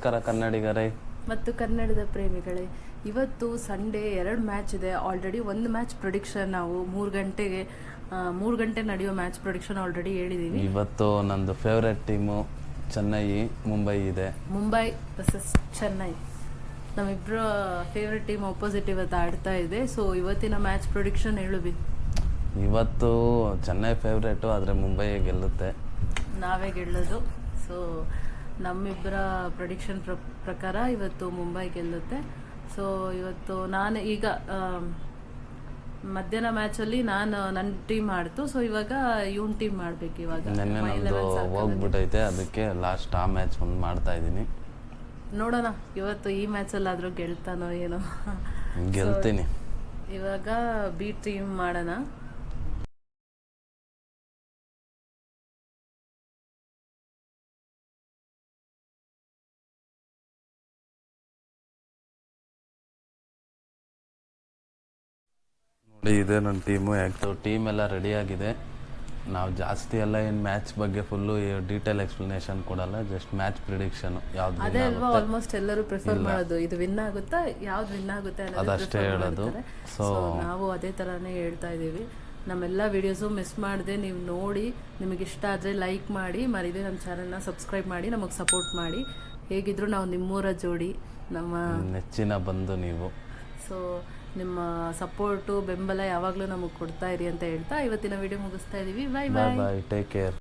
ನಮಸ್ಕಾರ ಕನ್ನಡಿಗರೇ. ಮತ್ತು ಕನ್ನಡದ ಪ್ರೇಮಿಗಳೇ ಇವತ್ತು ಸಂಡೇ ಎರಡು ಮ್ಯಾಚ್ ಇದೆ. ಆಲ್ರೆಡಿ ಒಂದು ಮ್ಯಾಚ್ ಪ್ರೊಡಿಕ್ಷನ್ ನಾವು ಮೂರು ಗಂಟೆಗೆ ಮೂರು ಗಂಟೆ ನಡೆಯೋ ಮ್ಯಾಚ್ ಪ್ರೊಡಿಕ್ಷನ್ ಆಲ್ರೆಡಿ ಹೇಳಿದ್ದೀವಿ ಇವತ್ತು ನಂದು ಫೇವ್ರೆಟ್ ಟೀಮು ಚೆನ್ನೈ ಮುಂಬೈ ಇದೆ. ಮುಂಬೈ ವರ್ಸಸ್ ಚೆನ್ನೈ. ನಮ್ಮಿಬ್ಬರ ಫೇವ್ರೆಟ್ ಟೀಮ್ ಅಪೋಸಿಟ್ ಇವತ್ತು ಆಡ್ತಾ ಇದೆ. ಸೊ ಇವತ್ತಿನ ಮ್ಯಾಚ್ ಪ್ರೊಡಿಕ್ಷನ್ ಹೇಳುವಿ ಇವತ್ತು ಚೆನ್ನೈ ಫೇವ್ರೇಟು ಆದರೆ ಮುಂಬೈ ಗೆಲ್ಲುತ್ತೆ. ನಾವೇ ಗೆಲ್ಲೋದು. ಸೊ ನಮ್ಮಿಬ್ಬರ ಪ್ರೊಡಿಕ್ಷನ್ ಪ್ರ ಪ್ರಕಾರ ಇವತ್ತು ಮುಂಬೈ ಗೆಲ್ಲುತ್ತೆ. ಸೊ ಇವತ್ತು ನಾನು ಈಗ ಮಧ್ಯಾಹ್ನ ಮ್ಯಾಚಲ್ಲಿ ನಾನು ನನ್ನ ಟೀಮ್ ಆಡ್ತು. ಸೊ ಇವಾಗ ಇವನ್ ಟೀಮ್ ಮಾಡ್ಬೇಕು ಇವಾಗ. ನಿನ್ನೆ My ನಮ್ಮದು 11 ಸಾಕು. ಹೋಗ್ಬಿಟ್ಟೈತೆ ಅದಕ್ಕೆ ಲಾಸ್ಟ್ ಆ ಮ್ಯಾಚ್ ಒಂದು ಮಾಡ್ತಾ ಇದ್ದೀನಿ. ನೋಡೋಣ. ಇವತ್ತು ಈ ಮ್ಯಾಚಲ್ಲಾದರೂ ಗೆಲ್ತಾನೋ ಏನೋ. ಗೆಲ್ತೀನಿ. ಇವಾಗ ಬಿ ಟೀಮ್ ಮಾಡೋಣ. ನೋಡಿ ಇದೆ ನನ್ನ ಟೀಮು ಯಾಕೆ? ಟೀಮ್ ಎಲ್ಲ ರೆಡಿ ಆಗಿದೆ. ನಾವು ಜಾಸ್ತಿ ಎಲ್ಲ ಏನು ಮ್ಯಾಚ್ ಬಗ್ಗೆ ಫುಲ್ಲು ಡೀಟೇಲ್ ಎಕ್ಸ್ಪ್ಲನೇಷನ್ ಕೊಡಲ್ಲ ಜಸ್ಟ್ ಮ್ಯಾಚ್ ಪ್ರಿಡಿಕ್ಷನ್ ಯಾವ್ದು ಅದೇ ಅಲ್ವಾ ಆಲ್ಮೋಸ್ಟ್ ಎಲ್ಲರೂ ಪ್ರಿಫರ್ ಮಾಡೋದು ಇದು ವಿನ್ ಆಗುತ್ತಾ ಯಾವ್ದು ವಿನ್ ಆಗುತ್ತೆ ಅದಷ್ಟೇ ಹೇಳೋದು. So, ನಾವು ಅದೇ ಥರನೇ ಹೇಳ್ತಾ ಇದ್ದೀವಿ. ನಮ್ಮೆಲ್ಲ ವಿಡಿಯೋಸು ಮಿಸ್ ಮಾಡದೆ ನೀವು ನೋಡಿ ನಿಮಗೆ ಇಷ್ಟ ಆದರೆ ಲೈಕ್ ಮಾಡಿ ಮರಿದೆ ನಮ್ಮ ಚಾನಲ್ನ ಸಬ್ಸ್ಕ್ರೈಬ್ ಮಾಡಿ ನಮಗೆ ಸಪೋರ್ಟ್ ಮಾಡಿ. ಹೇಗಿದ್ರು ನಾವು ನಿಮ್ಮೂರ ಜೋಡಿ ನಮ್ಮ ನೆಚ್ಚಿನ ಬಂದು ನೀವು. ಸೊ ನಿಮ್ಮ ಸಪೋರ್ಟು, ಬೆಂಬಲ ಯಾವಾಗಲೂ ನಮಗೆ ಕೊಡ್ತಾ ಇರಿ ಅಂತ ಹೇಳ್ತಾ ಇವತ್ತಿನ ವಿಡಿಯೋ ಮುಗಿಸ್ತಾ ಇದ್ದೀವಿ ಬಾಯ್ ಬಾಯ್ ಟೇಕ್ ಕೇರ್